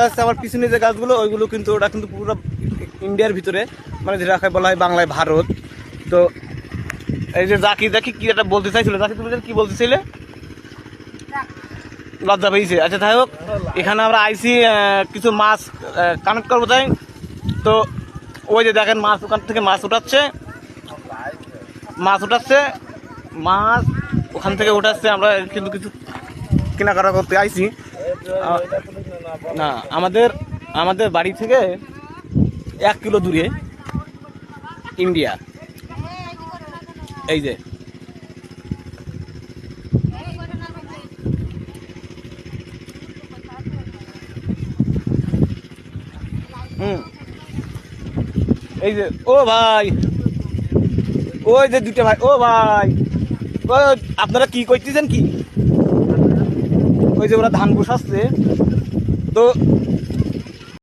দেখা যাচ্ছে আমার পিছনে যে গাছগুলো, ওইগুলো কিন্তু ওটা কিন্তু পুরো ইন্ডিয়ার ভিতরে মানে যেটাকে বলা হয় বাংলায় ভারত। তো এই যে জাকি জাকি কি একটা বলতে চাইছিল। জাকি, তুমি কি বলতে চাইলে? লজ্জা পেয়েছে। আচ্ছা যাই হোক, এখানে আমরা আইসি কিছু মাছ কানেক্ট করব, তাই? তো ওই যে দেখেন, মাছ ওখান থেকে মাছ উঠাচ্ছে। মাছ উঠাচ্ছে। মাছ ওখান থেকে উঠাচ্ছে। আমরা কিন্তু কিছু কেনাকাটা করতে আইছি। আ- না, আমাদের আমাদের বাড়ি থেকে এক কিলো দূরে ইন্ডিয়া। এই যে। হুম। এই যে, ও ভাই। ওই যে দুটো ভাই, ও ভাই। আপনারা কি করতেছেন কি? ওই যে ওরা ধান বসাচ্ছে তো